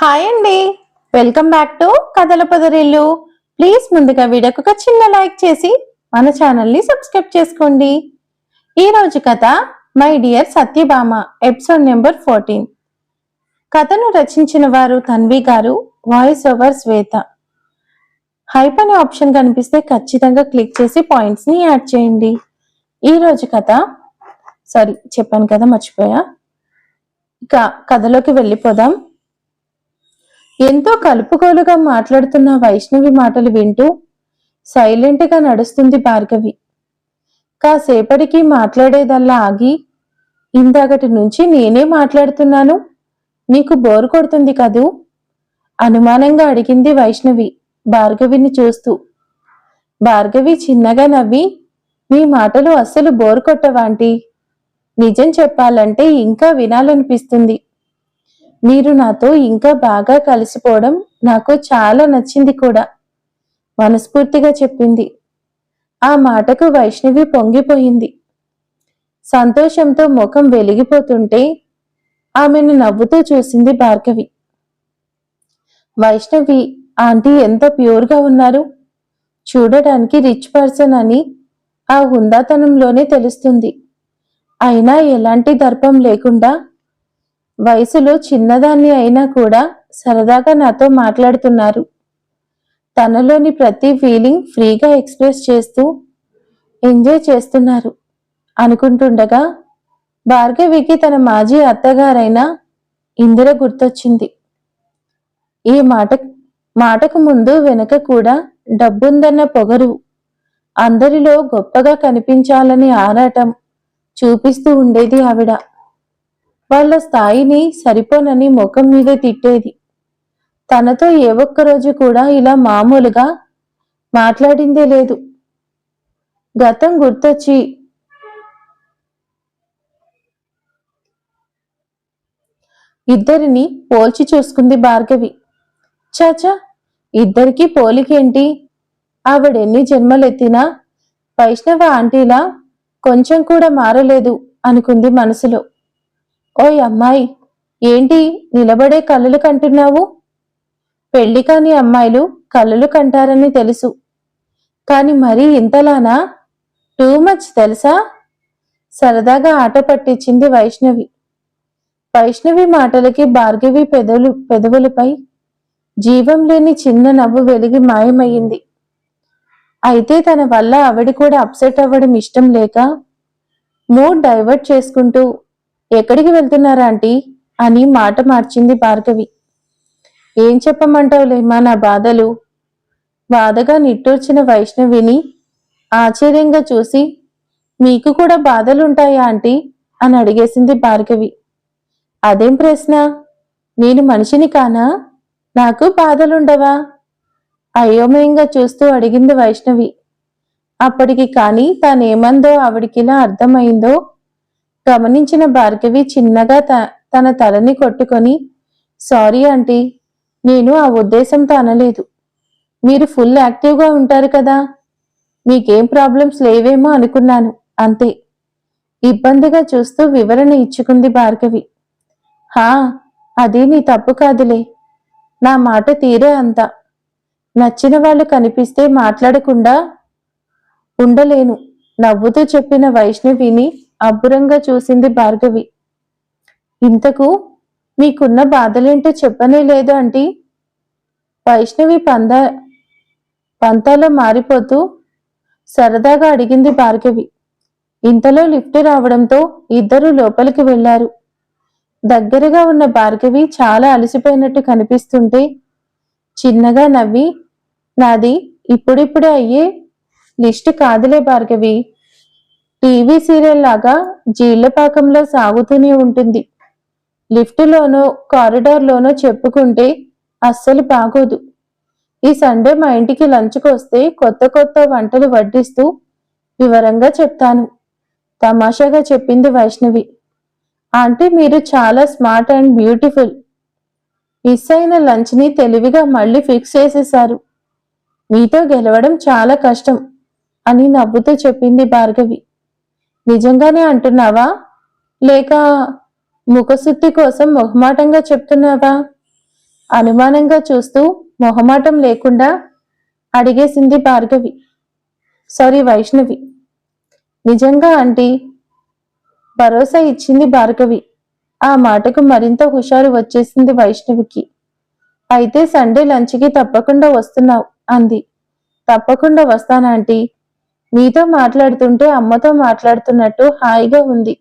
Hi అండి. Welcome back to కథల పొదరిల్లు. Please ముందుగా వీడియోకి ఒక చిన్న లైక్ చేసి మన ఛానల్ని సబ్స్క్రైబ్ చేసుకోండి. ఈ రోజు కథ my dear Satyabhama episode number fourteen కథను రచించిన వారు Tanvi garu voice over Swetha. Hype అనే ఆప్షన్ కనిపిస్తే ఖచ్చితంగా క్లిక్ చేసి పాయింట్స్ని యాడ్ చేయండి. ఈ రోజు కథ సారీ చెప్పాను కదా మర్చిపోయా. ఇక కథలోకి వెళ్ళిపోదాం. ఎంతో కలుపుకోలుగా మాట్లాడుతున్న వైష్ణవి మాటలు వింటూ సైలెంట్గా నడుస్తుంది భార్గవి. కాసేపటికి మాట్లాడేదల్లా ఆగి ఇందాకటి నుంచి నేనే మాట్లాడుతున్నాను నీకు బోరు కొడుతుంది కదూ అనుమానంగా అడిగింది వైష్ణవి భార్గవిని చూస్తూ. భార్గవి చిన్నగా నవ్వి మీ మాటలు అస్సలు బోరు కొట్టవాంటి నిజం చెప్పాలంటే ఇంకా వినాలనిపిస్తుంది. మీరు నాతో ఇంకా బాగా కలిసిపోవడం నాకు చాలా నచ్చింది కూడా. మనస్ఫూర్తిగా చెప్పింది. ఆ మాటకు వైష్ణవి పొంగిపోయింది. సంతోషంతో ముఖం వెలిగిపోతుంటే ఆమెను నవ్వుతూ చూసింది భార్గవి. వైష్ణవి ఆంటీ ఎంత ప్యూర్గా ఉన్నారు? చూడడానికి రిచ్ పర్సన్ అని ఆ హుందాతనంలోనే తెలుస్తుంది. అయినా ఎలాంటి దర్పం లేకుండా వయసులో చిన్నదాన్ని అయినా కూడా సరదాగా నాతో మాట్లాడుతున్నారు. తనలోని ప్రతి ఫీలింగ్ ఫ్రీగా ఎక్స్ప్రెస్ చేస్తూ ఎంజాయ్ చేస్తున్నారు. అనుకుంటుండగా భార్గవికి తన మాజీ అత్తగారైన ఇందిర గుర్తొచ్చింది. ఈ మాట మాటకు ముందు వెనక కూడా డబ్బుందన్న పొగరు అందరిలో గొప్పగా కనిపించాలని ఆరాటం చూపిస్తూ ఉండేది ఆవిడ. వాళ్ళ స్థాయిని సరిపోనని ముఖం మీద తిట్టేది. తనతో ఏ ఒక్క రోజు కూడా ఇలా మామూలుగా మాట్లాడిందే లేదు. గతం గుర్తొచ్చి ఇద్దరిని పోల్చి చూసుకుంది భార్గవి. చాచా ఇద్దరికి పోలికేంటి ఆవిడెన్ని జన్మలెత్తినా వైష్ణవ ఆంటీలా కొంచెం కూడా మారలేదు అనుకుంది మనసులో. ఓయ్ అమ్మాయి ఏంటి నిలబడే కళ్ళలు కంటున్నావు? పెళ్ళి కాని అమ్మాయిలు కళ్ళలు కంటారని తెలుసు. కాని మరీ ఇంతలానా? టూ మచ్ తెలుసా? సరదాగా ఆట పట్టించింది వైష్ణవి. వైష్ణవి మాటలకి భార్గవి పెదవులు పెదవులపై జీవం లేని చిన్న నవ్వు వెలిగి మాయమయ్యింది. అయితే తన వల్ల ఆవిడ కూడా అప్సెట్ అవ్వడం ఇష్టం లేక మూడ్ డైవర్ట్ చేసుకుంటూ ఎక్కడికి వెళ్తున్నారా ఆంటీ? అని మాట మార్చింది భార్గవి. ఏం చెప్పమంటావులేమా నా బాధలు? బాధగా నిట్టూర్చిన వైష్ణవిని ఆశ్చర్యంగా చూసి మీకు కూడా బాధలుంటాయా ఆంటీ? అని అడిగేసింది భార్గవి. అదేం ప్రశ్న? నేను మనిషిని కానా? నాకు బాధలుండవా? అయోమయంగా చూస్తూ అడిగింది వైష్ణవి. అప్పటికి కానీ తానేమందో ఆవిడికిలా అర్థమైందో గమనించిన భార్గవి చిన్నగా త- తన తలని కొట్టుకొని సారీ ఆంటీ నేను ఆ ఉద్దేశంతో అనలేదు మీరు ఫుల్ యాక్టివ్గా ఉంటారు కదా. మీకేం ప్రాబ్లమ్స్ లేవేమో అనుకున్నాను అంతే. ఇబ్బందిగా చూస్తూ వివరణ ఇచ్చుకుంది భార్గవి. హా అది నీ తప్పు కాదులే. నా మాట తీరే అంత. నచ్చిన వాళ్ళు కనిపిస్తే మాట్లాడకుండా ఉండలేను నవ్వుతూ చెప్పిన వైష్ణవిని అబ్బురంగా చూసింది భార్గవి. ఇంతకు మీకున్న బాధలేంటో చెప్పనే లేదు అంటీ వైష్ణవి పంద పంతాలో మారిపోతూ సరదాగా అడిగింది భార్గవి. ఇంతలో లిఫ్ట్ రావడంతో ఇద్దరు లోపలికి వెళ్ళారు దగ్గరగా ఉన్న భార్గవి చాలా అలసిపోయినట్టు కనిపిస్తుంటే చిన్నగా నవ్వి నాది ఇప్పుడిప్పుడే అయ్యే లిస్ట్ కాదులే భార్గవి. టీవీ సీరియల్ లాగా జీళ్ళపాకంలో సాగుతూనే ఉంటుంది. లిఫ్టులోనో కారిడార్లోనో చెప్పుకుంటే అస్సలు బాగోదు. ఈ సండే మా ఇంటికి లంచ్కి వస్తే కొత్త కొత్త వంటలు వడ్డిస్తూ వివరంగా చెప్తాను. తమాషాగా చెప్పింది వైష్ణవి. ఆంటీ మీరు చాలా స్మార్ట్ అండ్ బ్యూటిఫుల్. మిస్ అయిన లంచ్ని తెలివిగా మళ్ళీ ఫిక్స్ చేసేశారు. మీతో గెలవడం చాలా కష్టం అని నవ్వుతూ చెప్పింది భార్గవి. నిజంగానే అంటున్నావా? లేక ముఖశుద్ధి కోసం మొహమాటంగా చెప్తున్నావా? అనుమానంగా చూస్తూ మొహమాటం లేకుండా అడిగేసింది భార్గవి. సారీ వైష్ణవి. నిజంగా ఆంటీ భరోసా ఇచ్చింది భార్గవి. ఆ మాటకు మరింత హుషారు వచ్చేసింది వైష్ణవికి. అయితే సండే లంచ్కి తప్పకుండా వస్తున్నావు అంది. తప్పకుండా వస్తానాంటీ మీతో మాట్లాడుతుంటే అమ్మతో మాట్లాడుతున్నట్టు హాయిగా ఉంది.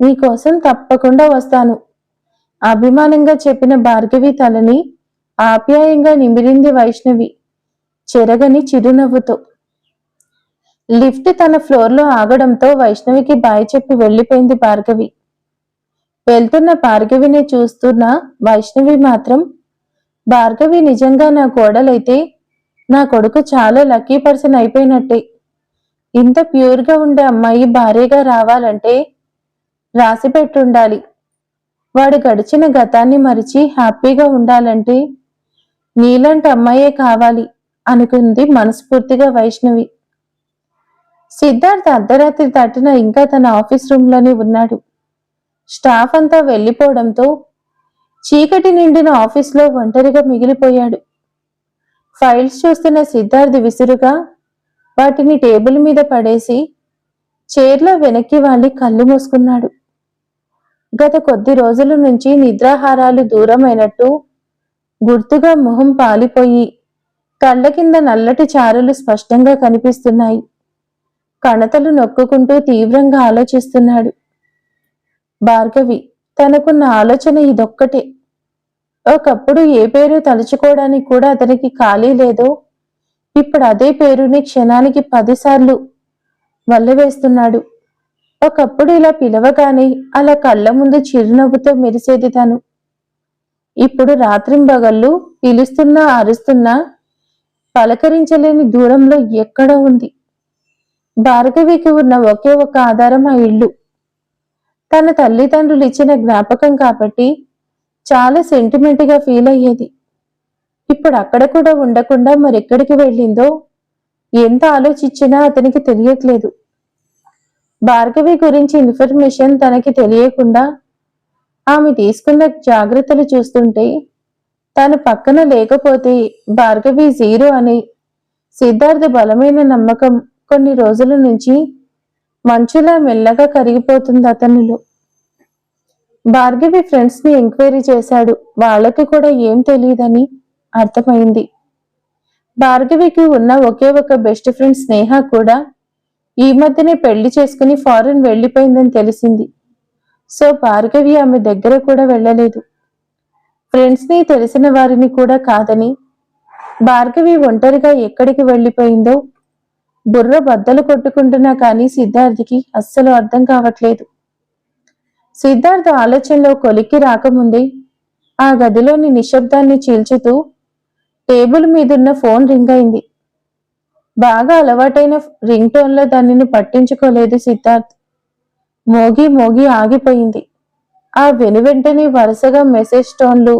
మీకోసం తప్పకుండా వస్తాను. అభిమానంగా చెప్పిన భార్గవి తలని ఆప్యాయంగా నిమిరింది వైష్ణవి చెరగని చిరునవ్వుతో. లిఫ్ట్ తన ఫ్లోర్లో ఆగడంతో వైష్ణవికి బాయ్ చెప్పి వెళ్ళిపోయింది భార్గవి. వెళ్తున్న భార్గవిని చూస్తున్న వైష్ణవి మాత్రం భార్గవి నిజంగా నా కోడలైతే నా కొడుకు చాలా లక్కీ పర్సన్ అయిపోయినట్టే. ఇంత ప్యూర్గా ఉండే అమ్మాయి భార్యగా రావాలంటే రాసి పెట్టుండాలి. వాడు గడిచిన గతాన్ని మరిచి హ్యాపీగా ఉండాలంటే నీలాంటి అమ్మాయే కావాలి అనుకుంది మనస్ఫూర్తిగా వైష్ణవి. సిద్ధార్థ్ అర్ధరాత్రి దాటిన ఇంకా తన ఆఫీస్ రూమ్లోనే ఉన్నాడు. స్టాఫ్ అంతా వెళ్ళిపోవడంతో చీకటి నిండిన ఆఫీస్లో ఒంటరిగా మిగిలిపోయాడు. ఫైల్స్ చూస్తున్న సిద్ధార్థ్ విసురుగా వాటిని టేబుల్ మీద పడేసి చైర్లో వెనక్కి వాలి కళ్ళు మూసుకున్నాడు. గత కొద్ది రోజుల నుంచి నిద్రాహారాలు దూరమైనట్టు గుర్తుగా మొహం పాలిపోయి కళ్ళ కింద నల్లటి చారులు స్పష్టంగా కనిపిస్తున్నాయి. కణతలు నొక్కుకుంటూ తీవ్రంగా ఆలోచిస్తున్నాడు. భార్గవి తనకున్న ఆలోచన ఇదొక్కటే. ఒకప్పుడు ఏ పేరు తలుచుకోవడానికి కూడా అతనికి ఖాళీ లేదో ఇప్పుడు అదే పేరుని క్షణానికి పదిసార్లు వల్లవేస్తున్నాడు ఒకప్పుడు ఇలా పిలవగానే అలా కళ్ళ ముందు చిరునవ్వుతో మెరిసేది తను. ఇప్పుడు రాత్రింబగళ్ళు పిలుస్తున్నా అరుస్తున్నా పలకరించలేని దూరంలో ఎక్కడో ఉంది. భార్గవికి ఉన్న ఒకే ఒక ఆధారం ఆ ఇల్లు. తన తల్లిదండ్రులు ఇచ్చిన జ్ఞాపకం కాబట్టి చాలా సెంటిమెంట్గా ఫీల్ అయ్యేది. ఇప్పుడు అక్కడ కూడా ఉండకుండా మరెక్కడికి వెళ్ళిందో? ఎంత ఆలోచించినా అతనికి తెలియట్లేదు. భార్గవి గురించి ఇన్ఫర్మేషన్ తనకి తెలియకుండా ఆమె తీసుకున్న జాగ్రత్తలు చూస్తుంటే తను పక్కన లేకపోతే భార్గవి జీరో అని సిద్ధార్థ బలమైన నమ్మకం కొన్ని రోజుల నుంచి మంచులా మెల్లగా కరిగిపోతుంది అతనిలో. భార్గవి ఫ్రెండ్స్ని ఎంక్వైరీ చేశాడు. వాళ్ళకి కూడా ఏం తెలియదని అర్థమైంది. భార్గవికి ఉన్న ఒకే ఒక బెస్ట్ ఫ్రెండ్ స్నేహ కూడా ఈ మధ్యనే పెళ్ళి చేసుకుని ఫారెన్ వెళ్ళిపోయిందని తెలిసింది. సో భార్గవి ఆమె దగ్గర కూడా వెళ్ళలేదు. ఫ్రెండ్స్ని తెలిసిన వారిని కూడా కాదని భార్గవి ఒంటరిగా ఎక్కడికి వెళ్ళిపోయిందో బుర్ర బద్దలు కొట్టుకుంటున్నా కానీ సిద్ధార్థికి అస్సలు అర్థం కావట్లేదు. సిద్ధార్థ ఆలోచనలో కొలిక్కి రాకముందే ఆ గదిలోని నిశ్శబ్దాన్ని చీల్చుతూ టేబుల్ మీదున్న ఫోన్ రింగ్ అయింది. బాగా అలవాటైన రింగ్ టోన్లో దానిని పట్టించుకోలేదు సిద్ధార్థ్. మోగి మోగి ఆగిపోయింది. ఆ వెను వెంటనే వరుసగా మెసేజ్ టోన్లు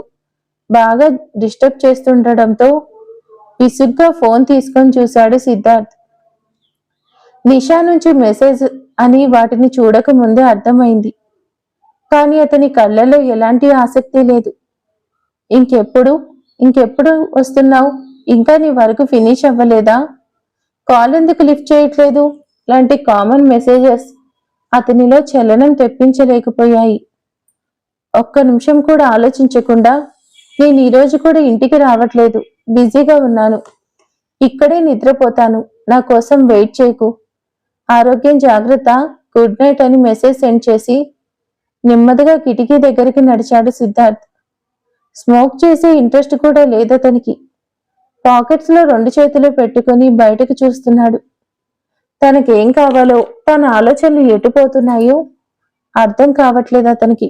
బాగా డిస్టర్బ్ చేస్తుండటంతో విసుగ్గా ఫోన్ తీసుకొని చూశాడు సిద్ధార్థ్. నిషా నుంచి మెసేజ్ అని వాటిని చూడక ముందే అర్థమైంది. కానీ అతని కళ్ళలో ఎలాంటి ఆసక్తి లేదు. ఇంకెప్పుడు ఇంకెప్పుడు వస్తున్నావు? ఇంకా నీ వరకు ఫినిష్ అవ్వలేదా? కాల్ ఎందుకు లిఫ్ట్ చేయట్లేదు? లాంటి కామన్ మెసేజెస్ అతనిలో చలనం తెప్పించలేకపోయాయి. ఒక్క నిమిషం కూడా ఆలోచించకుండా నేను ఈరోజు కూడా ఇంటికి రావట్లేదు. బిజీగా ఉన్నాను. ఇక్కడే నిద్రపోతాను. నా కోసం వెయిట్ చేయకు. ఆరోగ్యం జాగ్రత్త. గుడ్ నైట్ అని మెసేజ్ సెండ్ చేసి నెమ్మదిగా కిటికీ దగ్గరికి నడిచాడు సిద్ధార్థ్. స్మోక్ చేసే ఇంట్రెస్ట్ కూడా లేదతనికి పాకెట్స్లో రెండు చేతులు పెట్టుకుని బయటకు చూస్తున్నాడు. తనకేం కావాలో తన ఆలోచనలు ఎటుపోతున్నాయో అర్థం కావట్లేదు అతనికి.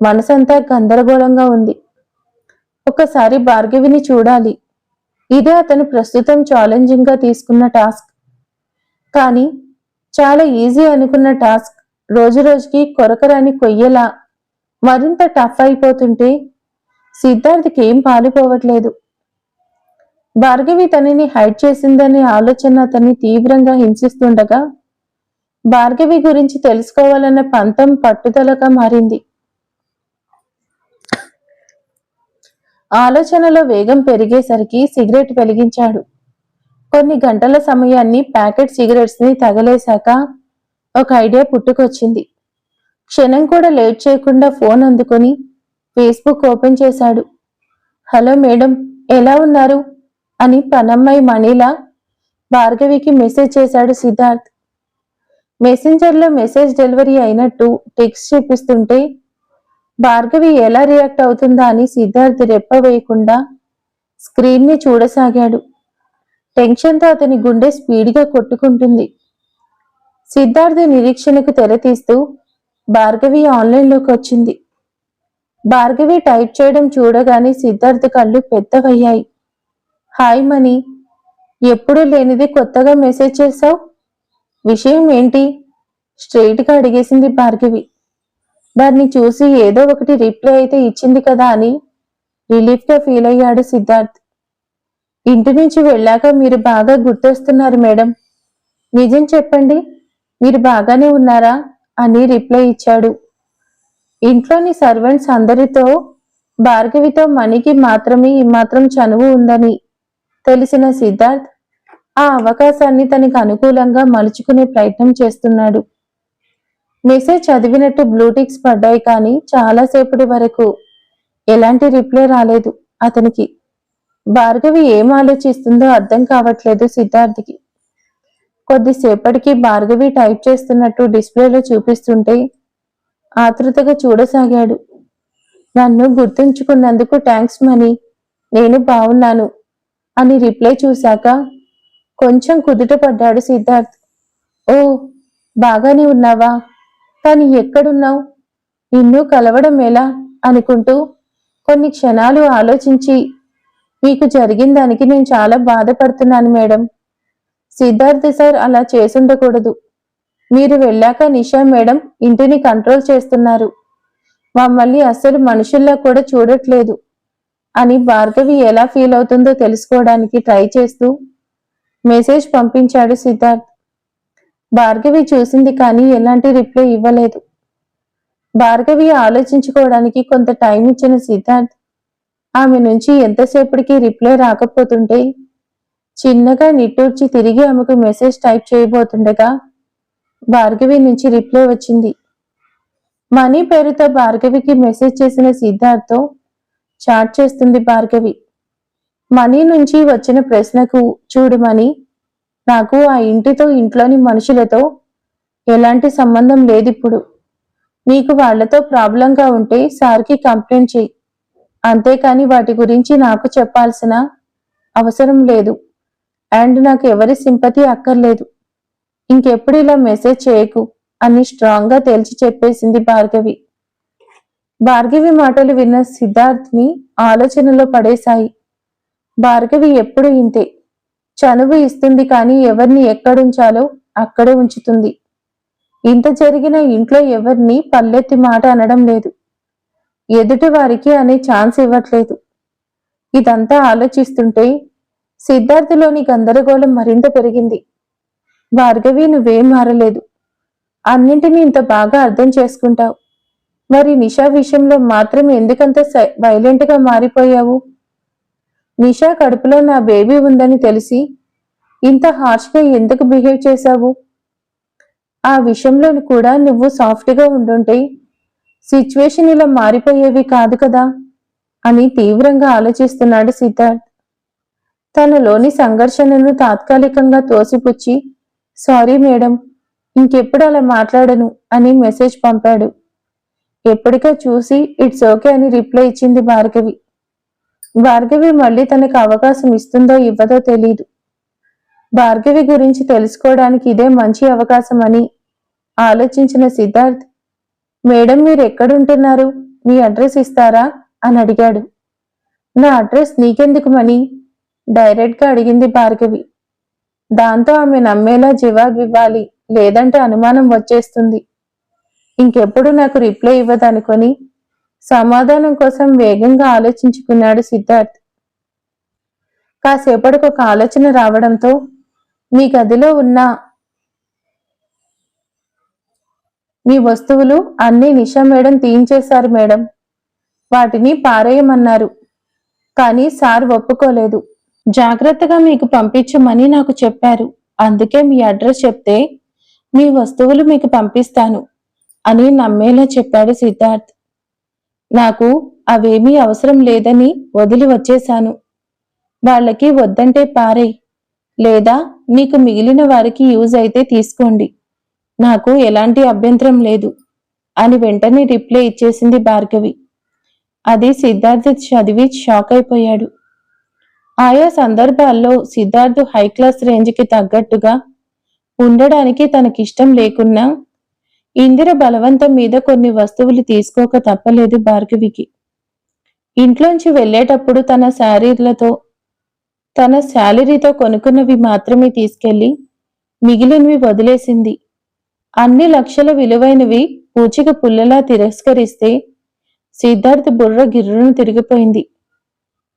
మనసంతా గందరగోళంగా ఉంది. ఒకసారి భార్గవిని చూడాలి. ఇదే అతను ప్రస్తుతం ఛాలెంజింగ్గా తీసుకున్న టాస్క్ కానీ చాలా ఈజీ అనుకున్న టాస్క్ రోజు రోజుకి కొరకరాని కొయ్యేలా మరింత టఫ్ అయిపోతుంటే సిద్ధార్థకి ఏం పాలిపోవట్లేదు భార్గవి తనని హైడ్ చేసిందనే ఆలోచన అతన్ని తీవ్రంగా హింసిస్తుండగా భార్గవి గురించి తెలుసుకోవాలన్న పంతం పట్టుదలగా మారింది. ఆలోచనలో వేగం పెరిగేసరికి సిగరెట్ వెలిగించాడు. కొన్ని గంటల సమయాన్ని ప్యాకెట్ సిగరెట్స్ని తగలేశాక ఒక ఐడియా పుట్టుకొచ్చింది. క్షణం కూడా లేట్ చేయకుండా ఫోన్ అందుకొని ఫేస్బుక్ ఓపెన్ చేశాడు. హలో మేడం ఎలా ఉన్నారు? అని పనమ్మాయి మణిలా భార్గవికి మెసేజ్ చేశాడు సిద్ధార్థ్. మెసెంజర్లో మెసేజ్ డెలివరీ అయినట్టు టెక్స్ట్ చూపిస్తుంటే భార్గవి ఎలా రియాక్ట్ అవుతుందా అని సిద్ధార్థ్ రెప్ప వేయకుండా స్క్రీన్ని చూడసాగాడు. టెన్షన్తో అతని గుండె స్పీడ్గా కొట్టుకుంటుంది. సిద్ధార్థ్ నిరీక్షణకు తెరతీస్తూ భార్గవి ఆన్లైన్లోకి వచ్చింది. భార్గవి టైప్ చేయడం చూడగానే సిద్ధార్థ్ కళ్ళు పెద్దవయ్యాయి. హాయ్ మనీ ఎప్పుడూ లేనిది కొత్తగా మెసేజ్ చేశావు? విషయం ఏంటి? స్ట్రెయిట్గా అడిగేసింది భార్గవి. దాన్ని చూసి ఏదో ఒకటి రిప్లై అయితే ఇచ్చింది కదా అని రిలీఫ్గా ఫీల్ అయ్యాడు సిద్ధార్థ్. ఇంటి నుంచి వెళ్ళాక మీరు బాగా గుర్తొస్తున్నారు మేడం. నిజం చెప్పండి మీరు బాగానే ఉన్నారా? అని రిప్లై ఇచ్చాడు. ఇంట్లోని సర్వెంట్స్ అందరితో భార్గవితో మణికి మాత్రమే ఈ మాత్రం చనువు ఉందని తెలిసిన సిద్ధార్థ్ ఆ అవకాశాన్ని తనకు అనుకూలంగా మలుచుకునే ప్రయత్నం చేస్తున్నాడు. మెసేజ్ చదివినట్టు బ్లూటిక్స్ పడ్డాయి కానీ చాలాసేపటి వరకు ఎలాంటి రిప్లై రాలేదు అతనికి. భార్గవి ఏం ఆలోచిస్తుందో అర్థం కావట్లేదు సిద్ధార్థ్కి. కొద్దిసేపటికి భార్గవి టైప్ చేస్తున్నట్టు డిస్ప్లేలో చూపిస్తుంటే ఆతృతగా చూడసాగాడు. నన్ను గుర్తుంచుకున్నందుకు థ్యాంక్స్ మనీ. నేను బాగున్నాను అని రిప్లై చూశాక కొంచెం కుదుట పడ్డాడు సిద్ధార్థ్. ఓ బాగానే ఉన్నావా? కానీ ఎక్కడున్నావు? నిన్ను కలవడం ఎలా? అనుకుంటూ కొన్ని క్షణాలు ఆలోచించి మీకు జరిగిన దానికి నేను చాలా బాధపడుతున్నాను మేడం. సిద్ధార్థ్ సార్ అలా చేసుండకూడదు. మీరు వెళ్ళాక నిషా మేడం ఇంటిని కంట్రోల్ చేస్తున్నారు. మమ్మల్ని అస్సలు మనుషుల్లా కూడా చూడట్లేదు. అని భార్గవి ఎలా ఫీల్ అవుతుందో తెలుసుకోవడానికి ట్రై చేస్తూ మెసేజ్ పంపించాడు సిద్ధార్థ్. భార్గవి చూసింది కానీ ఎలాంటి రిప్లై ఇవ్వలేదు. భార్గవి ఆలోచించుకోవడానికి కొంత టైం ఇచ్చిన సిద్ధార్థ్ ఆమె నుంచి ఎంతసేపటికి రిప్లై రాకపోతుంటే చిన్నగా నిట్టూర్చి తిరిగి ఆమెకు మెసేజ్ టైప్ చేయబోతుండగా భార్గవి నుంచి రిప్లై వచ్చింది. మనీ పేరుతో భార్గవికి మెసేజ్ చేసిన సిద్ధార్థ్తో చాట్ చేస్తుంది భార్గవి. మనీ నుంచి వచ్చిన ప్రశ్నకు చూడమని నాకు ఆ ఇంటితో ఇంట్లోని మనుషులతో ఎలాంటి సంబంధం లేదు ఇప్పుడు. నీకు వాళ్ళతో ప్రాబ్లంగా ఉంటే సార్కి కంప్లైంట్ చేయి అంతేకాని వాటి గురించి నాకు చెప్పాల్సిన అవసరం లేదు. అండ్ నాకు ఎవరి సింపతి అక్కర్లేదు. ఇంకెప్పుడు ఇలా మెసేజ్ చేయకు అని స్ట్రాంగ్గా తేల్చి చెప్పేసింది భార్గవి. భార్గవి మాటలు విన్న సిద్ధార్థ్ని ఆలోచనలో పడేశాయి. భార్గవి ఎప్పుడు ఇంతే? చనువు ఇస్తుంది కానీ ఎవరిని ఎక్కడుంచాలో అక్కడే ఉంచుతుంది. ఇంత జరిగిన ఇంట్లో ఎవరిని పల్లెత్తి మాట అనడం లేదు. ఎదుటి వారికి అనే ఛాన్స్ ఇవ్వట్లేదు. ఇదంతా ఆలోచిస్తుంటే సిద్ధార్థలోని గందరగోళం మరింత పెరిగింది. భార్గవి నువ్వేం మారలేదు. అన్నింటినీ ఇంత బాగా అర్థం చేసుకుంటావు. మరి నిషా విషయంలో మాత్రం ఎందుకంత వైలెంట్గా మారిపోయావు? నిషా కడుపులో నా బేబీ ఉందని తెలిసి ఇంత హార్ష్గా ఎందుకు బిహేవ్ చేశావు? ఆ విషయంలో కూడా నువ్వు సాఫ్ట్గా ఉండుంటే సిచ్యువేషన్ ఇలా మారిపోయేవి కాదు కదా అని తీవ్రంగా ఆలోచిస్తున్నాడు సిద్ధార్థ్. తనలోని సంఘర్షణను తాత్కాలికంగా తోసిపుచ్చి సారీ మేడం ఇంకెప్పుడు అలా మాట్లాడను అని మెసేజ్ పంపాడు. ఎప్పటికో చూసి ఇట్స్ ఓకే అని రిప్లై ఇచ్చింది భార్గవి. భార్గవి మళ్ళీ తనకు అవకాశం ఇస్తుందో ఇవ్వదో తెలీదు. భార్గవి గురించి తెలుసుకోవడానికి ఇదే మంచి అవకాశం అని ఆలోచించిన సిద్ధార్థ్ మేడం మీరు ఎక్కడుంటున్నారు? మీ అడ్రస్ ఇస్తారా? అని అడిగాడు. నా అడ్రస్ నీకెందుకు మని? డైరెక్ట్గా అడిగింది భార్గవి. దాంతో ఆమె నమ్మేలా జవాబివ్వాలి. లేదంటే అనుమానం వచ్చేస్తుంది. ఇంకెప్పుడు నాకు రిప్లై ఇవ్వదనుకొని సమాధానం కోసం వేగంగా ఆలోచించుకున్నాడు సిద్ధార్థ్. కాసేపటికి ఒక ఆలోచన రావడంతో మీ గదిలో ఉన్న మీ వస్తువులు అన్ని నిషా మేడం తీయించేశారు మేడం. వాటిని పారేయమన్నారు. కానీ సార్ ఒప్పుకోలేదు. జాగ్రత్తగా మీకు పంపించమని నాకు చెప్పారు. అందుకే మీ అడ్రస్ చెప్తే మీ వస్తువులు మీకు పంపిస్తాను అని నమ్మేలా చెప్పాడు సిద్ధార్థ్. నాకు అవేమీ అవసరం లేదని వదిలి వచ్చేశాను. వాళ్ళకి వద్దంటే పారే లేదా నీకు మిగిలిన వారికి యూజ్ అయితే తీసుకోండి. నాకు ఎలాంటి అభ్యంతరం లేదు అని వెంటనే రిప్లై ఇచ్చేసింది భార్గవి. అది సిద్ధార్థ్ చదివి షాక్ అయిపోయాడు. ఆయా సందర్భాల్లో సిద్ధార్థ్ హై క్లాస్ రేంజ్కి తగ్గట్టుగా ఉండడానికి తనకిష్టం లేకున్నా ఇందిర బలవంతం మీద కొన్ని వస్తువులు తీసుకోక తప్పలేదు భార్గవికి. ఇంట్లోంచి వెళ్ళేటప్పుడు తన శారీలతో తన శాలరీతో కొనుక్కున్నవి మాత్రమే తీసుకెళ్ళి మిగిలినవి వదిలేసింది. అన్ని లక్షల విలువైనవి పూచిక పుల్లలా తిరస్కరిస్తే సిద్ధార్థ్ బుర్ర గిర్రును తిరిగిపోయింది.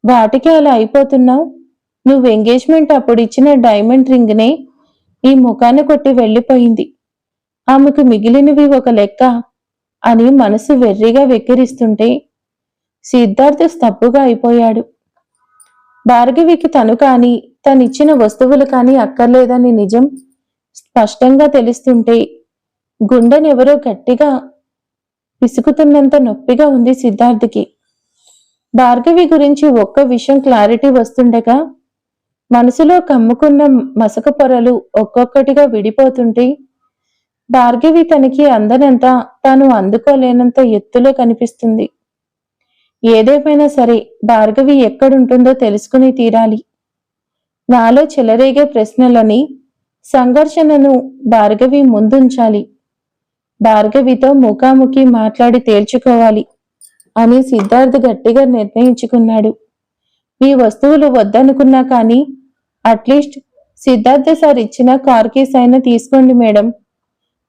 వాటికి అలా అయిపోతున్నావు? నువ్వు ఎంగేజ్మెంట్ అప్పుడు ఇచ్చిన డైమండ్ రింగ్నే ఈ ముఖాన్ని కొట్టి వెళ్ళిపోయింది. ఆమెకు మిగిలినవి ఒక లెక్క అని మనసు వెర్రిగా వెక్కిరిస్తుంటే సిద్ధార్థ స్తబ్బుగా అయిపోయాడు. భార్గవికి తను కాని తనిచ్చిన వస్తువులు కాని అక్కర్లేదని నిజం స్పష్టంగా తెలుస్తుంటే గుండెనెవరో గట్టిగా పిసుకుతున్నంత నొప్పిగా ఉంది సిద్ధార్థకి. భార్గవి గురించి ఒక్క విషయం క్లారిటీ వస్తుండగా మనసులో కమ్ముకున్న మసక పొరలు ఒక్కొక్కటిగా విడిపోతుంటే భార్గవి తనకి అందనంత తాను అందుకోలేనంత ఎత్తులో కనిపిస్తుంది. ఏదేమైనా సరే భార్గవి ఎక్కడుంటుందో తెలుసుకుని తీరాలి. నాలో చెలరేగే ప్రశ్నలని సంఘర్షణను భార్గవి ముందుంచాలి. భార్గవితో ముఖాముఖి మాట్లాడి తేల్చుకోవాలి. అని సిద్ధార్థ్ గట్టిగా నిర్ణయించుకున్నాడు. ఈ వస్తువులు వద్దనుకున్నా కానీ అట్లీస్ట్ సిద్ధార్థ సార్ ఇచ్చిన కార్ కీస్ అయినా తీసుకోండి మేడం.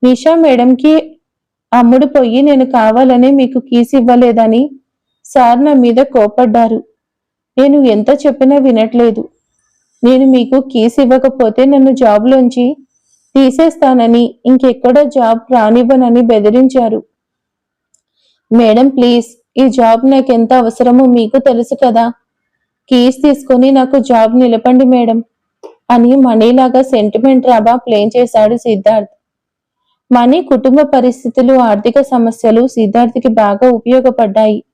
నిషా మేడంకి అమ్ముడు పోయి నేను కావాలని మీకు కీస్ ఇవ్వలేదని సార్ నా మీద కోపడ్డారు నేను ఎంత చెప్పినా వినట్లేదు. నేను మీకు కీస్ ఇవ్వకపోతే నన్ను జాబ్లోంచి తీసేస్తానని ఇంకెక్కడో జాబ్ రానివ్వనని బెదిరించారు. మేడం ప్లీజ్ ఈ జాబ్ నాకు ఎంత అవసరమో మీకు తెలుసు కదా. కీస్ తీసుకొని నాకు జాబ్ నిలపండి మేడం అని మనీలాగా సెంటిమెంట్ రాబా ప్లేన్ చేశాడు సిద్ధార్థ్. మనీ కుటుంబ పరిస్థితులు ఆర్థిక సమస్యలు సిద్ధార్థ్కి బాగా ఉపయోగపడ్డాయి.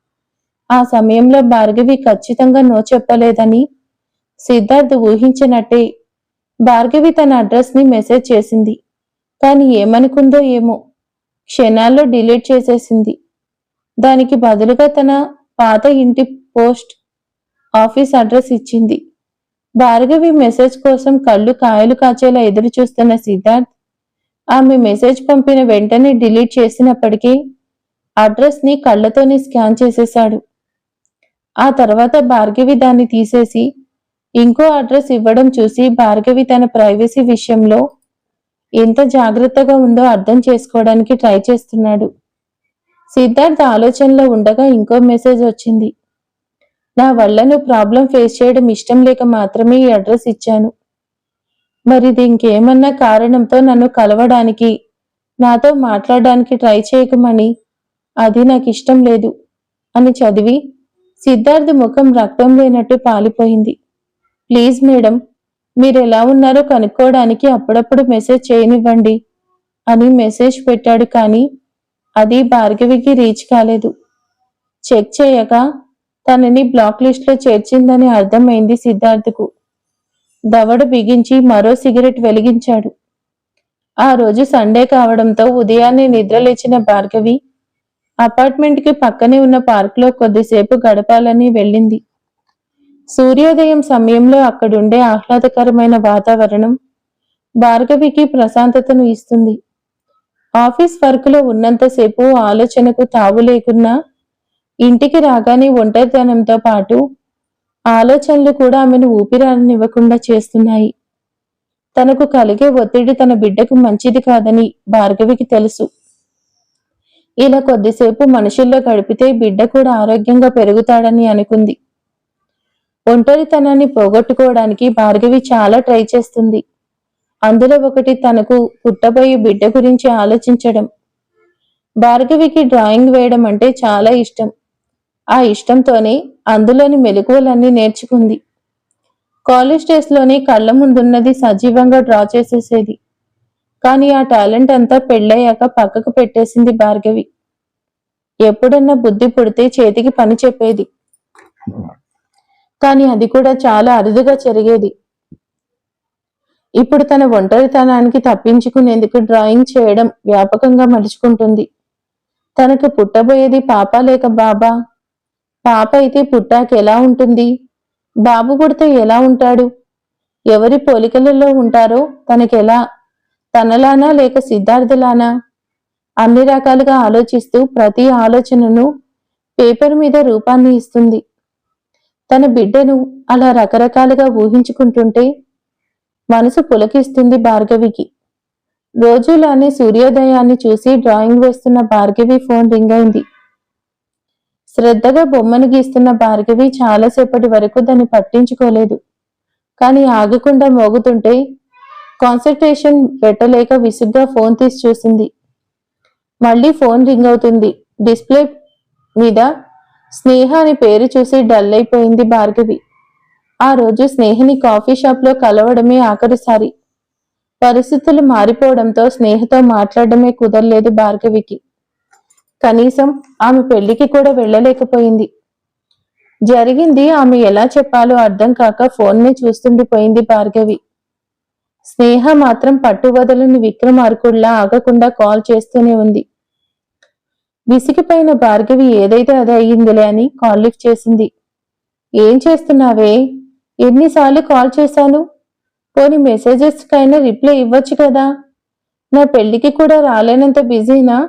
ఆ సమయంలో భార్గవి ఖచ్చితంగా నో చెప్పలేదని సిద్ధార్థ్ ఊహించినట్టే. భార్గవి తన అడ్రస్ని మెసేజ్ చేసింది. కానీ ఏమనుకుందో ఏమో. క్షణాల్లో డిలీట్ చేసేసింది. దానికి బదులుగా తన పాత ఇంటి పోస్ట్ ఆఫీస్ అడ్రస్ ఇచ్చింది. భార్గవి మెసేజ్ కోసం కళ్ళు కాయలు కాచేలా ఎదురు చూస్తున్న సిద్ధార్థ్ ఆమె మెసేజ్ పంపిన వెంటనే డిలీట్ చేసినప్పటికీ అడ్రస్ని కళ్ళతోనే స్కాన్ చేసేశాడు. ఆ తర్వాత భార్గవి దాన్ని తీసేసి ఇంకో అడ్రస్ ఇవ్వడం చూసి భార్గవి తన ప్రైవసీ విషయంలో ఎంత జాగ్రత్తగా ఉందో అర్థం చేసుకోవడానికి ట్రై చేస్తున్నాడు. సిద్ధార్థ ఆలోచనలో ఉండగా ఇంకో మెసేజ్ వచ్చింది. నా వల్ల నువ్వు ప్రాబ్లం ఫేస్ చేయడం ఇష్టం లేక మాత్రమే ఈ అడ్రస్ ఇచ్చాను. మరి ఇంకేమన్నా కారణంతో నన్ను కలవడానికి నాతో మాట్లాడడానికి ట్రై చేయకమని అది నాకు ఇష్టం లేదు అని చదివి సిద్ధార్థ్ ముఖం రక్తం లేనట్టు పాలిపోయింది. ప్లీజ్ మేడం మీరు ఎలా ఉన్నారో కనుక్కోవడానికి అప్పుడప్పుడు మెసేజ్ చేయనివ్వండి అని మెసేజ్ పెట్టాడు కానీ అది భార్గవికి రీచ్ కాలేదు. చెక్ చేయగా తనని బ్లాక్ లిస్ట్లో చేర్చిందని అర్థమైంది సిద్ధార్థకు. దవడ బిగించి మరో సిగరెట్ వెలిగించాడు. ఆ రోజు సండే కావడంతో ఉదయాన్నే నిద్రలేచిన భార్గవి అపార్ట్మెంట్కి పక్కనే ఉన్న పార్క్లో కొద్దిసేపు గడపాలని వెళ్ళింది. సూర్యోదయం సమయంలో అక్కడుండే ఆహ్లాదకరమైన వాతావరణం భార్గవికి ప్రశాంతతను ఇస్తుంది. ఆఫీస్ వర్క్లో ఉన్నంతసేపు ఆలోచనకు తావు లేకున్నా ఇంటికి రాగానే ఒంటరితనంతో పాటు ఆలోచనలు కూడా ఆమెను ఊపిరాడనివ్వకుండా చేస్తున్నాయి. తనకు కలిగే ఒత్తిడి తన బిడ్డకు మంచిది కాదని భార్గవికి తెలుసు. ఇలా కొద్దిసేపు మనుషుల్లో గడిపితే బిడ్డ కూడా ఆరోగ్యంగా పెరుగుతాడని అనుకుంది. ఒంటరితనాన్ని పోగొట్టుకోవడానికి భార్గవి చాలా ట్రై చేస్తుంది. అందులో ఒకటి తనకు పుట్టబోయే బిడ్డ గురించి ఆలోచించడం. భార్గవికి డ్రాయింగ్ వేయడం అంటే చాలా ఇష్టం. ఆ ఇష్టంతోనే అందులోని మెలకువలన్నీ నేర్చుకుంది. కాలేజ్ డేస్లోనే కళ్ళ ముందున్నది సజీవంగా డ్రా చేసేసేది. కానీ ఆ టాలెంట్ అంతా పెళ్ళయ్యాక పక్కకు పెట్టేసింది భార్గవి. ఎప్పుడన్నా బుద్ధి పుడితే చేతికి పని చెప్పేది. కానీ అది కూడా చాలా అరుదుగా జరిగేది. ఇప్పుడు తన ఒంటరితనానికి తప్పించుకునేందుకు డ్రాయింగ్ చేయడం వ్యాపకంగా మలుచుకుంటుంది. తనకు పుట్టబోయేది పాప లేక బాబా? పాప అయితే పుట్టాక ఎలా ఉంటుంది? బాబు పుడితే ఎలా ఉంటాడు? ఎవరి పోలికలలో ఉంటారో తనకెలా? తనలానా లేక సిద్ధార్థలానా? అన్ని రకాలుగా ఆలోచిస్తూ ప్రతి ఆలోచనను పేపర్ మీద రూపాన్ని ఇస్తుంది. తన బిడ్డను అలా రకరకాలుగా ఊహించుకుంటుంటే మనసు పులకిస్తుంది భార్గవికి. రోజులానే సూర్యోదయాన్ని చూసి డ్రాయింగ్ వేస్తున్న భార్గవి ఫోన్ రింగ్ అయింది. శ్రద్ధగా బొమ్మను గీస్తున్న భార్గవి చాలాసేపటి వరకు దాన్ని పట్టించుకోలేదు. కానీ ఆగకుండా మోగుతుంటే కాన్సన్ట్రేషన్ పెట్టలేక విసుగ్గా ఫోన్ తీసి చూసింది. మళ్ళీ ఫోన్ రింగ్ అవుతుంది. డిస్ప్లే మీద స్నేహ అని పేరు చూసి డల్ అయిపోయింది భార్గవి. ఆ రోజు స్నేహిని కాఫీ షాప్లో కలవడమే ఆఖరిసారి. పరిస్థితులు మారిపోవడంతో స్నేహతో మాట్లాడడమే కుదరలేదు భార్గవికి. కనీసం ఆమె పెళ్ళికి కూడా వెళ్ళలేకపోయింది. జరిగింది ఆమె ఎలా చెప్పాలో అర్థం కాక ఫోన్నే చూస్తుండిపోయింది భార్గవి. స్నేహ మాత్రం పట్టువదలని విక్రమార్కుల్లా ఆగకుండా కాల్ చేస్తూనే ఉంది. విసిగిపోయిన భార్గవి ఏదైతే అది అయ్యిందిలే అని కాల్ లిఫ్ట్ చేసింది. ఏం చేస్తున్నావే? ఎన్నిసార్లు కాల్ చేశాను? పోని మెసేజెస్కైనా రిప్లై ఇవ్వచ్చు కదా? నా పెళ్ళికి కూడా రాలేనంత బిజీనా?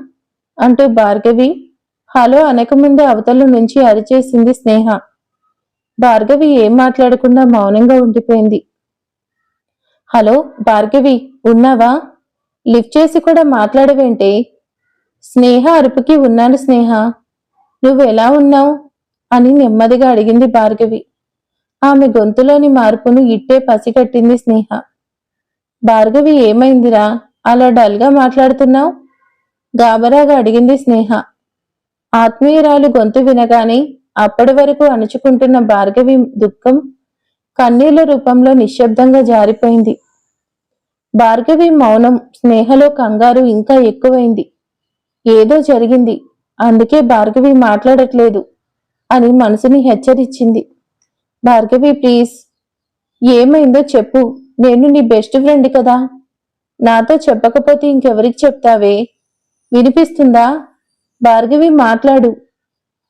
అంటూ భార్గవి హలో అనకముందే అవతల నుంచి అరిచేసింది స్నేహ. భార్గవి ఏం మాట్లాడకుండా మౌనంగా ఉండిపోయింది. హలో భార్గవి ఉన్నావా? లిఫ్ట్ చేసి కూడా మాట్లాడవేంటే? స్నేహ అరుపుకి ఉన్నాను స్నేహ. నువ్వు ఎలా ఉన్నావు? అని నెమ్మదిగా అడిగింది భార్గవి. ఆమె గొంతులోని మార్పును ఇట్టే పసిగట్టింది స్నేహ. భార్గవి ఏమైందిరా? అలా డల్గా మాట్లాడుతున్నావు? గాబరాగా అడిగింది స్నేహ. ఆత్మీయురాలు గొంతు వినగానే అప్పటి వరకు అణుచుకుంటున్న భార్గవి దుఃఖం కన్నీళ్ళ రూపంలో నిశ్శబ్దంగా జారిపోయింది. భార్గవి మౌనం స్నేహలో కంగారు ఇంకా ఎక్కువైంది. ఏదో జరిగింది అందుకే భార్గవి మాట్లాడట్లేదు అని మనసుని హెచ్చరించింది భార్గవి ప్లీజ్ ఏమైందో చెప్పు. నేను నీ బెస్ట్ ఫ్రెండ్ కదా. నాతో చెప్పకపోతే ఇంకెవరికి చెప్తావే? వినిపిస్తుందా? భార్గవి మాట్లాడు.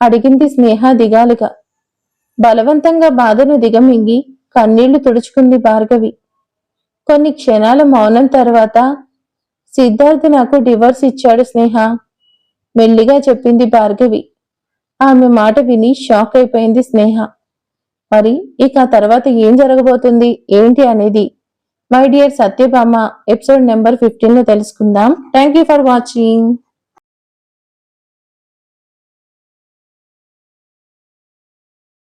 అడిగింది స్నేహ దిగాలుగా బలవంతంగా బాధను దిగమింగి కన్నీళ్ళు తుడుచుకుంది భార్గవి. కొన్ని క్షణాల మౌనం తర్వాత సిద్ధార్థ్ నాకు డివోర్స్ ఇచ్చాడు స్నేహ. మెల్లిగా చెప్పింది భార్గవి. ఆమె మాట విని షాక్ అయిపోయింది స్నేహ. మరి ఇక తర్వాత ఏం జరగబోతుంది? ఏంటి అనేది? My dear Satyabhama episode number ఫిఫ్టీన్లో తెలుసుకుందాం. Thank you for watching